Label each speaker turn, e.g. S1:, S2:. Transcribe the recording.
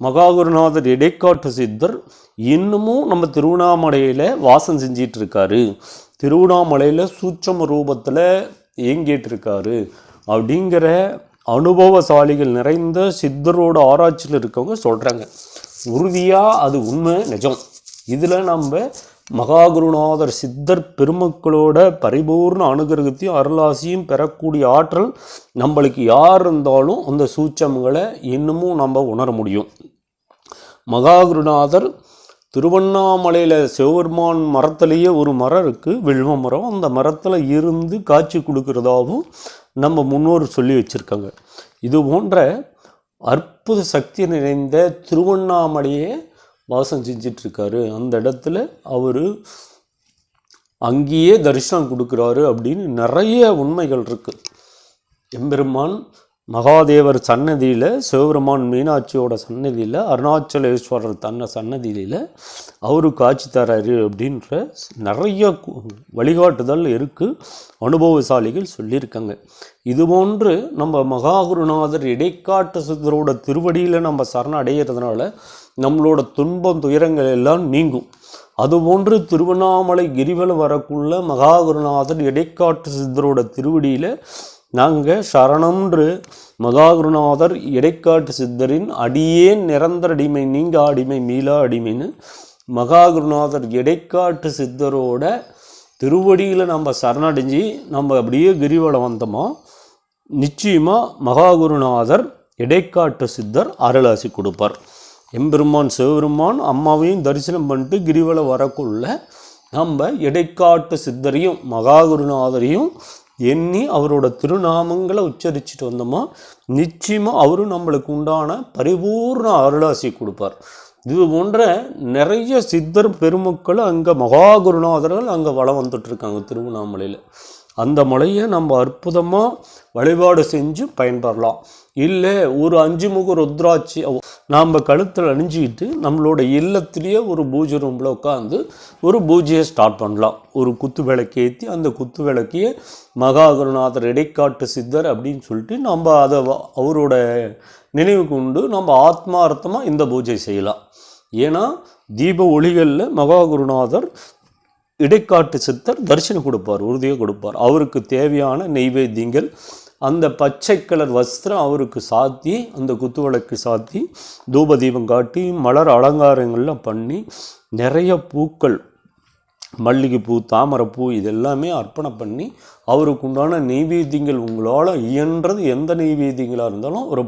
S1: மகாகுருநாதர் இடைக்காட்டு சித்தர் இன்னமும் நம்ம திருவண்ணாமலையில் வாசம் செஞ்சிட்டு இருக்காரு திருவண்ணாமலையில் சூட்சம ரூபத்தில் இயங்கிட்டு இருக்காரு அப்படிங்கிற அனுபவசாலிகள் நிறைந்த சித்தரோட ஆராய்ச்சியில் இருக்கவங்க சொல்கிறாங்க உறுதியாக அது உண்மை நிஜம். இதில் நம்ம மகாகுருநாதர் சித்தர் பெருமக்களோட பரிபூர்ண அனுகிரகத்தையும் அருளாசியும் பெறக்கூடிய ஆற்றல் நம்மளுக்கு யார் இருந்தாலும் அந்த சூட்சமங்களை இன்னமும் நம்ம உணர முடியும். மகாகுருநாதர் திருவண்ணாமலையில் சிவபெருமான் மரத்துலேயே ஒரு மரம் இருக்குது வில்வ மரம் அந்த மரத்தில் இருந்து காட்சி கொடுக்கறதாகவும் நம்ம முன்னோர் சொல்லி வச்சுருக்காங்க. இது போன்ற அற்புத சக்தி நிறைந்த திருவண்ணாமலையே வாசம் செஞ்சிட்ருக்காரு. அந்த இடத்துல அவர் அங்கேயே தரிசனம் கொடுக்குறாரு அப்படின்னு நிறைய உண்மைகள் இருக்குது எம்பெருமான் மகாதேவர் சன்னதியில் சிவபெருமான் மீனாட்சியோட சன்னதியில் அருணாச்சலேஸ்வரர் தன்ன சன்னதியில் அவரு காட்சி தராரு அப்படின்ற நிறைய வழிகாட்டுதல் இருக்குது அனுபவசாலிகள் சொல்லியிருக்காங்க. இது போன்று நம்ம மகாகுருநாதர் இடைக்காட்டு சுதரோட திருவடியில் நம்ம சரணம் அடைகிறதுனால நம்மளோட துன்பம் துயரங்கள் எல்லாம் நீங்கும். அதுபோன்று திருவண்ணாமலை கிரிவலம் வரக்குள்ள மகாகுருநாதர் இடைக்காட்டு சித்தரோட திருவடியில் நாங்கள் சரணம்ன்று மகாகுருநாதர் இடைக்காட்டு சித்தரின் அடியேன் நிரந்தர அடிமை நீங்க அடிமை மீளா அடிமைன்னு மகாகுருநாதர் இடைக்காட்டு சித்தரோட திருவடியில் நம்ம சரணடைஞ்சு நம்ம அப்படியே கிரிவலம் வந்தோமா? நிச்சயமாக மகாகுருநாதர் இடைக்காட்டு சித்தர் அருளாசி கொடுப்பார். எம்பெருமான் சிவபெருமான் அம்மாவையும் தரிசனம் பண்ணிட்டு கிரிவலம் வரக்குள்ள நம்ம இடைக்காட்டு சித்தரையும் மகாகுருநாதரையும் எண்ணி அவரோட திருநாமங்களை உச்சரிச்சுட்டு வந்தோமா நிச்சயமாக அவரும் நம்மளுக்கு உண்டான பரிபூர்ண அருளாசி கொடுப்பார். இது போன்ற நிறைய சித்தர் பெருமக்கள் அங்கே மகாகுருநாதர்கள் அங்கே வளம் வந்துட்டு இருக்காங்க திருவண்ணாமலையில். அந்த மலையை நம்ம அற்புதமாக வழிபாடு செஞ்சு பயன்பெறலாம் இல்லை ஒரு அஞ்சு முக ருத்ராட்சி நாம் கழுத்தில் அணிஞ்சிக்கிட்டு நம்மளோட இல்லத்திலேயே ஒரு பூஜை ரூமில் உட்காந்து ஒரு பூஜையை ஸ்டார்ட் பண்ணலாம். ஒரு குத்து விளக்கு ஏற்றி அந்த குத்து விளக்கையே மகாகுருநாதர் இடைக்காட்டு சித்தர் அப்படின்னு சொல்லிட்டு நம்ம அதை அவரோட நினைவு கொண்டு நம்ம ஆத்மார்த்தமாக இந்த பூஜை செய்யலாம். ஏன்னா தீப ஒளிகளில் மகாகுருநாதர் இடைக்காட்டு சித்தர் தரிசனம் கொடுப்பார் உறுதியாக கொடுப்பார். அவருக்கு தேவையான நெய்வேத்தியங்கள் அந்த பச்சை கலர் வஸ்திரம் அவருக்கு சாத்தி அந்த குத்துவிளக்கு சாத்தி தூப தீபம் காட்டி மலர் அலங்காரங்கள்லாம் பண்ணி நிறைய பூக்கள் மல்லிகைப்பூ தாமரைப்பூ இதெல்லாமே அர்ப்பணம் பண்ணி அவருக்கு உண்டான நெய்வேத்தியங்கள் உங்களால் இயன்றது எந்த நெய்வேத்தியங்களாக இருந்தாலும் ஒரு